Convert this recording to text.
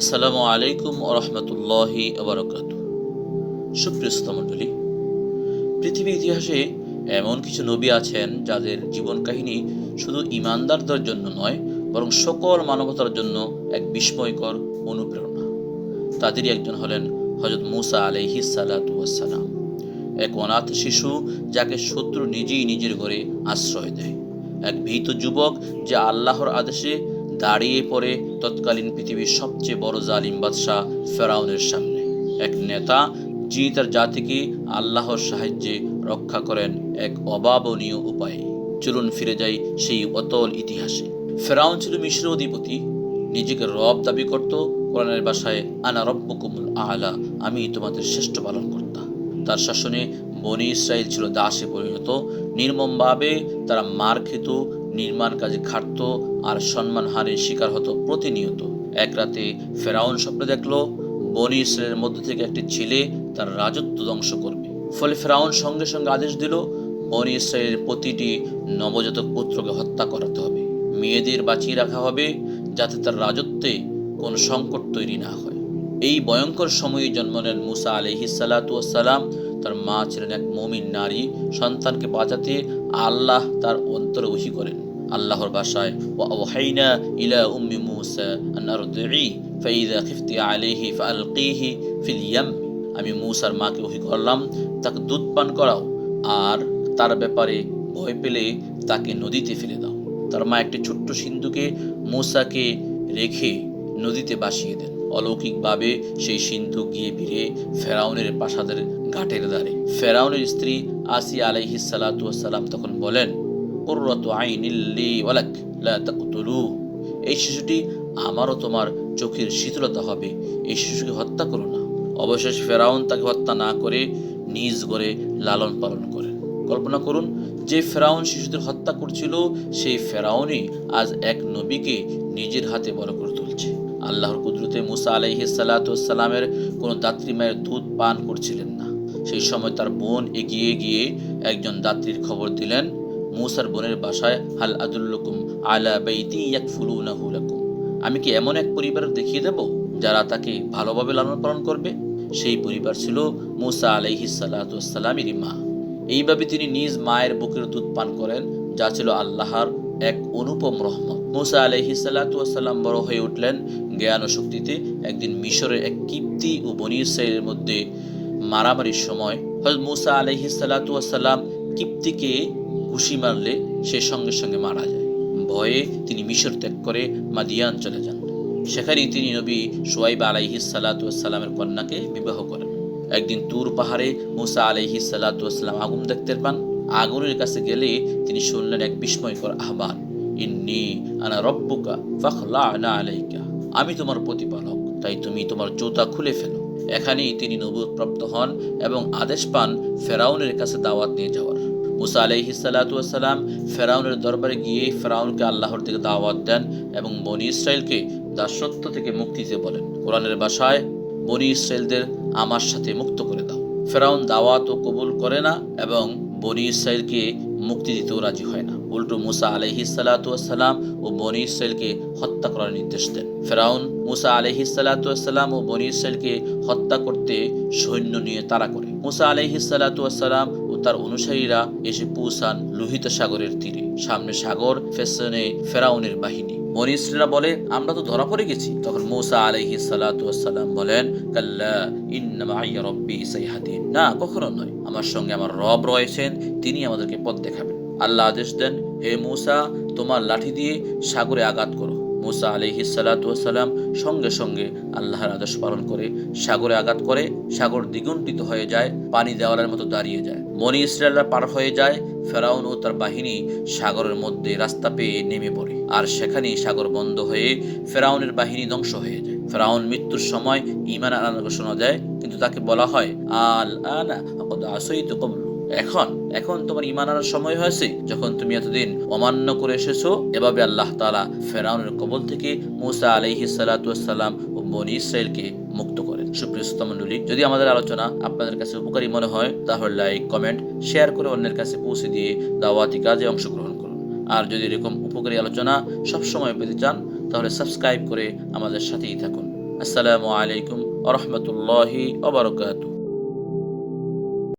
আসসালামু আলাইকুম ওরহমতুল্লাহি আবরকাত সুপ্রিয় শ্রোতামণ্ডলী পৃথিবীর ইতিহাসে এমন কিছু নবী আছেন যাদের জীবন কাহিনী শুধু ইমানদারদের জন্য নয়, বরং সকল মানবতার জন্য এক বিস্ময়কর অনুপ্রেরণা। তাদেরই একজন হলেন হজরত মুসা আলহি সালাতাম এক অনাথ শিশু যাকে শত্রু নিজেই নিজের ঘরে আশ্রয় দেয়। এক ভীত যুবক যে আল্লাহর আদেশে দাঁড়িয়ে পড়ে তৎকালীন পৃথিবীর সবচেয়ে বড় জালিম বাদশাহ ফেরাউনের সামনে। এক নেতা, যিনি তার জাতিকে আল্লাহর সাহায্যে রক্ষা করেন এক অভাবনীয় উপায়ে। চলুন ফিরে যাই সেই অতল ইতিহাসে। ফেরাউন ছিল মিশ্র অধিপতি। নিজেকে রব দাবি করত, কোরআনের বাসায়, আনা রব্বকুমুল আলা আমি তোমাদের শ্রেষ্ঠ পালন করতাম তার শাসনে বনি ইসরায়েল ছিল দাসে পরিণত। নির্মমভাবে তারা মার খেত নির্মাণ কাজে খাটত আর সম্মানহানির শিকার হতো প্রতিনিয়ত। এক রাতে ফেরাউন স্বপ্নে দেখল, বনি ইসরায়েলের মধ্য থেকে একটি ছেলে তার রাজত্ব ধ্বংস করবে। ফলে ফেরাউন সঙ্গে সঙ্গে আদেশ দিল, বনি ইসরায়েলের প্রতিটি নবজাতক পুত্রকে হত্যা করাতে হবে। মেয়েদের বাঁচিয়ে রাখা হবে যাতে তার রাজত্বে কোনো সংকট তৈরি না হয়। এই ভয়ঙ্কর সময়ে জন্ম নেন মুসা আলহি সালাতাম তার মা ছিলেন এক মমিন নারী। সন্তানকে বাঁচাতে আল্লাহ তার অন্তর ওহি করেন। আল্লাহর বাসায় ও ওয়াহাইনা ইলা উম্মি মুসা আন্নারদি ফাইদা খিফতি আলাইহি ফালকিহি ফিল ইয়াম। আমি মুসার মাকে ওহি করলাম, তাকে দুধ পান করাও, আর তার ব্যাপারে ভয় পেলে তাকে নদীতে ফেলে দাও। তার মা একটি ছোট্ট সিন্ধুকে মুসাকে রেখে নদীতে বাসিয়ে দেন। অলৌকিকভাবে সেই সিন্ধু গিয়ে ভিড়ে ফেরাউনের প্রাসাদের ঘাটের দ্বারে ফেরাউনের স্ত্রী আসিয়া আলাইহি সালাম তখন বলেন, কুররাত আইনিল্লি ওয়ালাক লা এই শিশুটি আমারও তোমার চোখের শীতলতা হবে, এই শিশুকে হত্যা করো না। অবশেষ ফেরাউন তাকে হত্যা না করে নিজ গড়ে লালন পালন করেন। কল্পনা করুন, যে ফেরাউন শিশুদের হত্যা করছিল, সেই ফেরাউনই আজ এক নবীকে নিজের হাতে বড় করে তুলছে। আল্লাহর কুদরতে মুসা আলাইহি সালাতামের কোনো দাত্রী মায়ের দুধ পান করছিলেন না। সেই সময় তার বোন এগিয়ে গিয়ে একজন দাত্রীর খবর দিলেন, মুসার বোনের বাসায় হাল আদুল্লকুম আলা বেইতি ইয়াকফুলুনাহু লাকুম। আমি কি এমন এক পরিবার দেখিয়ে দেব যারা তাকে ভালোভাবে লালন পালন করবে? সেই পরিবার ছিল মুসা আলাইহি সালাতামেরই মা। এইভাবে তিনি নিজ মায়ের বুকের দুধ পান করেন, যা ছিল আল্লাহর এক অনুপম রহমত। মুসা আলহি সাল্লাম বড় হয়ে উঠলেন জ্ঞান ও শক্তিতে একদিন মিশরের এক কিপ্তি ও বনি ইসরায়েলের মধ্যে মারামারির সময় হজরত মুসা আলহি সাল্লাম কিপ্তিকে ঘুষি মারলে সে সঙ্গে সঙ্গে মারা যায়। ভয়ে তিনি মিশর ত্যাগ করে মাদিয়ান চলে যান। সেখানেই তিনি নবী সোয়াইব আলাইহি সাল্লাতামের কন্যাকে বিবাহ করেন। একদিন তুর পাহাড়ে মুসা আলহি সাল্লাতাম আগুন দেখতে পান। আগুনের কাছে গেলে তিনি শুনলেন এক বিস্ময়কর আহ্বান, ইন্নি আনা রব্বুকা ফাখলা আলা আলাইকা। আমি তোমার প্রতিপালক, তাই তুমি তোমার জুতা খুলে ফেলো। এখানেই তিনি নবুত প্রাপ্ত হন এবং আদেশ পান ফেরাউনের কাছে দাওয়াত নিয়ে যাওয়ার। মুসা আলহি সাল্লাতাম ফেরাউনের দরবারে গিয়ে ফেরাউনকে আল্লাহর দিকে দাওয়াত দেন এবং বনি ইসরায়েলকে দাসত্ব থেকে মুক্তি দিতে বলেন, কোরআনের বাসায় বনি ইসরায়েলদের আমার সাথে মুক্ত করে দাও। ফেরাউন দাওয়াত ও কবুল করে না এবং বনি ইসরায়েলকে মুক্তি দিতেও রাজি হয় না। উল্টো মুসা আলহি সালাতাম ও বনি ইসরায়েলকে হত্যা করার নির্দেশ দেন। ফেরাউন, মুসা আলহি সালাতাম ও বনি ইসরায়েলকে হত্যা করতে সৈন্য নিয়ে তারা করে। মুসা আলহি সালাতাম ও তার অনুসারীরা এসে পৌঁছান লোহিত সাগরের তীরে। সামনে সাগর ফেসনে ফেরাউনের বাহিনী। বনি বলে, আমরা তো ধরা পড়ে গেছি। তখন মৌসা আলহি সালাতাম বলেন, কাল্লা ইন্নামা রব্বি না, কখনো নয়। আমার সঙ্গে আমার রব রয়েছেন, তিনি আমাদেরকে পথ দেখাবেন। আল্লাহ আদেশ দেন, হে মূসা, তোমার লাঠি দিয়ে সাগরে আঘাত করো। মুসা আলহি সালাতাম সঙ্গে সঙ্গে আল্লাহর আদেশ পালন করে, সাগরে আঘাত করে, সাগর দ্বিগুণিত হয়ে যায়, পানি দেওয়ালের মতো দাঁড়িয়ে যায়। মনি ইসরায়েলরা পার হয়ে যায়, ফেরাউন ও তার বাহিনী সাগরের মধ্যে রাস্তা পেয়ে নেমে পড়ে। আর সেখানেই সাগর বন্ধ হয়ে ফেরাউনের বাহিনী ধ্বংস হয়ে যায়। ফেরাউন মৃত্যুর সময় ইমান আনার ঘোষণা দেয়, কিন্তু তাকে বলা হয় আল আনা আসই তো কমল এখন এখন তোমার ইমান আনার সময় হয়েছে, যখন তুমি এতদিন অমান্য করে এসেছ। এভাবে আল্লাহ তালা ফেরাউনের কবল থেকে মুসা আলহি সালাতাম ও বনি ইসরায়েলকে মুক্ত করেন। সুপ্রিয় শ্রোতামণ্ডলী যদি আমাদের আলোচনা আপনাদের কাছে উপকারী মনে হয়, তাহলে লাইক, কমেন্ট, শেয়ার করে অন্যের কাছে পৌঁছে দিয়ে দাওয়াতি কাজে অংশগ্রহণ করুন। আর যদি এরকম উপকারী আলোচনা সবসময় পেতে চান, তাহলে সাবস্ক্রাইব করে আমাদের সাথেই থাকুন। আসসালামু আলাইকুম আ রহমতুল্লাহি